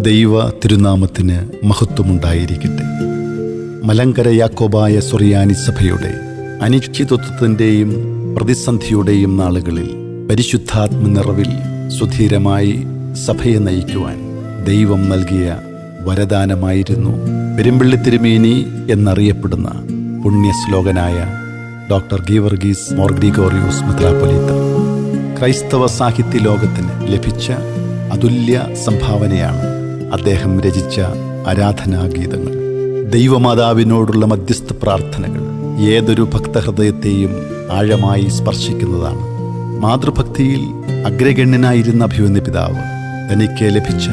ദൈവ തിരുനാമത്തിന് മഹത്വമുണ്ടായിരിക്കട്ടെ. മലങ്കര യാക്കോബായ സുറിയാനി സഭയുടെ അനിശ്ചിതത്വത്തിന്റെയും പ്രതിസന്ധിയുടെയും നാളുകളിൽ പരിശുദ്ധാത്മ നിറവിൽ സുധീരമായി സഭയെ നയിക്കുവാൻ ദൈവം നൽകിയ വരദാനമായിരുന്നു പെരുമ്പിള്ളി തിരുമേനി എന്നറിയപ്പെടുന്ന പുണ്യശ്ലോകനായ ഡോക്ടർ ഗീവർഗീസ് മോർഗ്രിഗോറിയോസ് മെത്രാപ്പൊലീത്ത. ക്രൈസ്തവ സാഹിത്യ ലോകത്തിന് ലഭിച്ച അതുല്യ സംഭാവനയാണ് അദ്ദേഹം രചിച്ച ആരാധനാഗീതങ്ങൾ. ദൈവമാതാവിനോടുള്ള മധ്യസ്ഥ പ്രാർത്ഥനകൾ ഏതൊരു ഭക്തഹൃദയത്തെയും ആഴമായി സ്പർശിക്കുന്നതാണ്. മാതൃഭക്തിയിൽ അഗ്രഗണ്യനായിരുന്ന അഭിമന്യ പിതാവ് തനിക്ക് ലഭിച്ച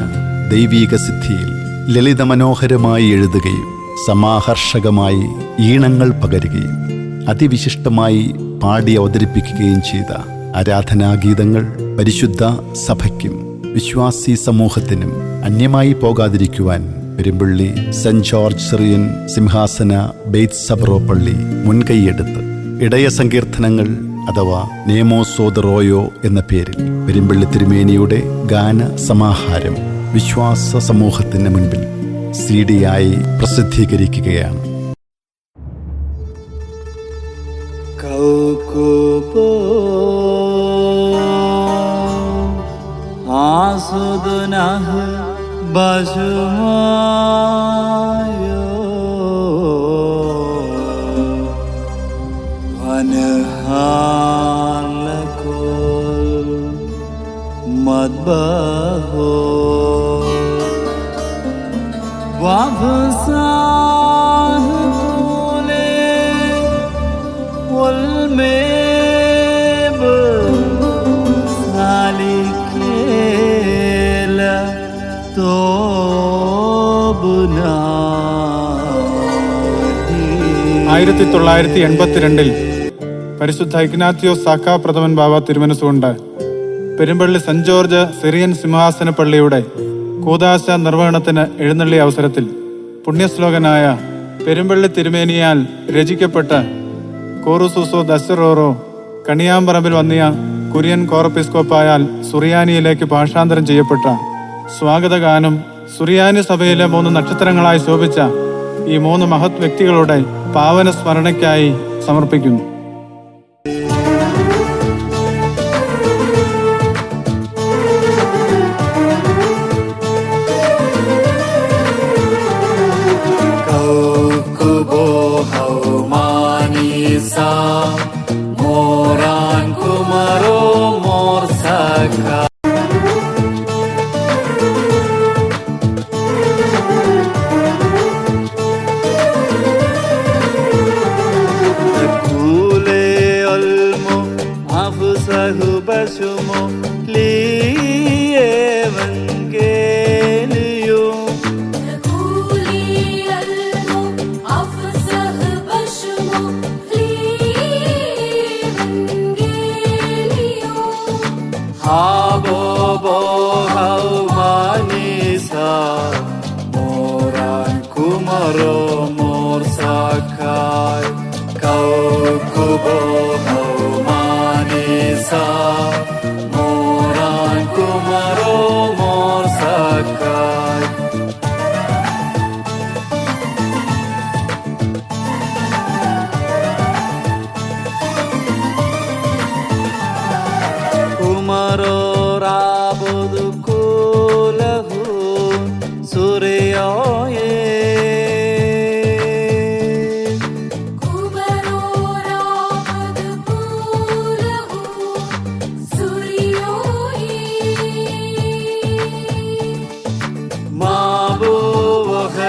ദൈവീക സിദ്ധിയിൽ ലളിത മനോഹരമായി എഴുതുകയും സമാഹർഷകമായി ഈണങ്ങൾ പകരുകയും അതിവിശിഷ്ടമായി പാടി അവതരിപ്പിക്കുകയും ചെയ്ത ആരാധനാഗീതങ്ങൾ പരിശുദ്ധ സഭയ്ക്കും വിശ്വാസി സമൂഹത്തിനും അന്യമായി പോകാതിരിക്കുവാൻ പെരുമ്പള്ളി സെന്റ് ജോർജ് സിറിയൻ സിംഹാസന ബെയ്ത്ത് സബറോ പള്ളി മുൻകൈയെടുത്ത് ഇടയ സങ്കീർത്തനങ്ങൾ അഥവാ നേമോ സോദറോയോ എന്ന പേരിൽ പെരുമ്പള്ളി തിരുമേനിയുടെ ഗാന സമാഹാരം വിശ്വാസ സമൂഹത്തിന് മുൻപിൽ സി ഡിയായി പ്രസിദ്ധീകരിക്കുകയാണ്. آسودنه بجمايا ونهار لكل مطبخ وفصاح كل والمين ആയിരത്തി തൊള്ളായിരത്തി എൺപത്തിരണ്ടിൽ പരിശുദ്ധ ഇഗ്നാത്തിയോ സാക്ക പ്രഥമൻ ബാബ തിരുമനസുകൊണ്ട് പെരുമ്പള്ളി സെന്റ് ജോർജ് സിറിയൻ സിംഹാസന പള്ളിയുടെ കൂതാശ നിർവഹണത്തിന് എഴുന്നള്ളി അവസരത്തിൽ പുണ്യശ്ലോകനായ പെരുമ്പള്ളി തിരുമേനിയാൽ രചിക്കപ്പെട്ട കോറുസൂസോ ദശറോറോ കണിയാമ്പറമ്പിൽ വന്നിയ കുര്യൻ കോറപ്പിസ്കോപ്പായാൽ സുറിയാനിയിലേക്ക് ഭാഷാന്തരം ചെയ്യപ്പെട്ട സ്വാഗതഗാനം സുറിയാനി സഭയിലെ മൂന്ന് നക്ഷത്രങ്ങളായി ശോഭിച്ച ഈ മൂന്ന് മഹത് വ്യക്തികളുടെ പാവന സ്മരണയ്ക്കായി സമർപ്പിക്കുന്നു. gözüm liye geliyor. Ha bo bo ha manisa moran kumaro.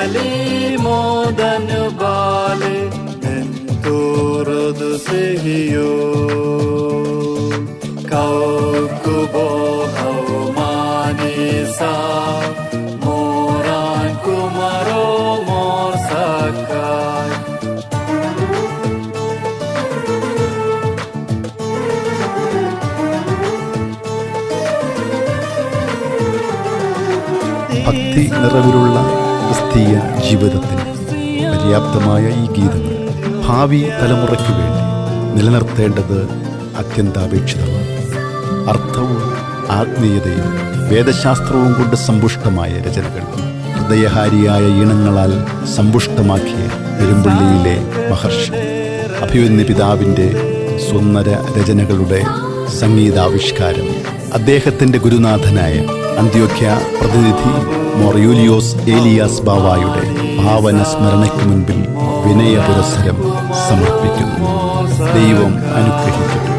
ഹലീമോദൻ ബാലെ എന്തോറതു സെഹിയോ. കൗകുബോ ഹൗമാനിസ മോറാൻ കുമരോ മോർ സക്കായ് ഭക്തി നിറവിലുള്ള ക്രിസ്തീയ ജീവിതത്തിന് പര്യാപ്തമായ ഈ ഗീതങ്ങൾ ഭാവി തലമുറയ്ക്ക് വേണ്ടി നിലനിർത്തേണ്ടത് അത്യന്താപേക്ഷിതമാണ്. അർത്ഥവും ആത്മീയതയും വേദശാസ്ത്രവും കൊണ്ട് സമ്പുഷ്ടമായ രചനകൾ ഹൃദയഹാരിയായ ഈണങ്ങളാൽ സമ്പുഷ്ടമാക്കിയ പെരുമ്പള്ളിയിലെ മഹർഷി അഭിവന്യ പിതാവിന്റെ സുന്ദര രചനകളുടെ സംഗീതാവിഷ്കാരം അദ്ദേഹത്തിന്റെ ഗുരുനാഥനായ അന്ത്യോഖ്യ പ്രതിനിധി മോർ യൂലിയോസ് ഏലിയാസ് ബാവായുടെ ഭാവന സ്മരണയ്ക്ക് മുൻപിൽ വിനയ പുരസ്സരം സമർപ്പിക്കുന്നു. ദൈവം അനുഗ്രഹിക്കട്ടെ.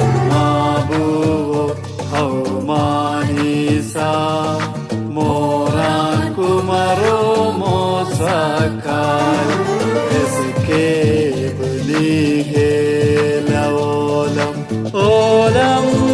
Olam Olam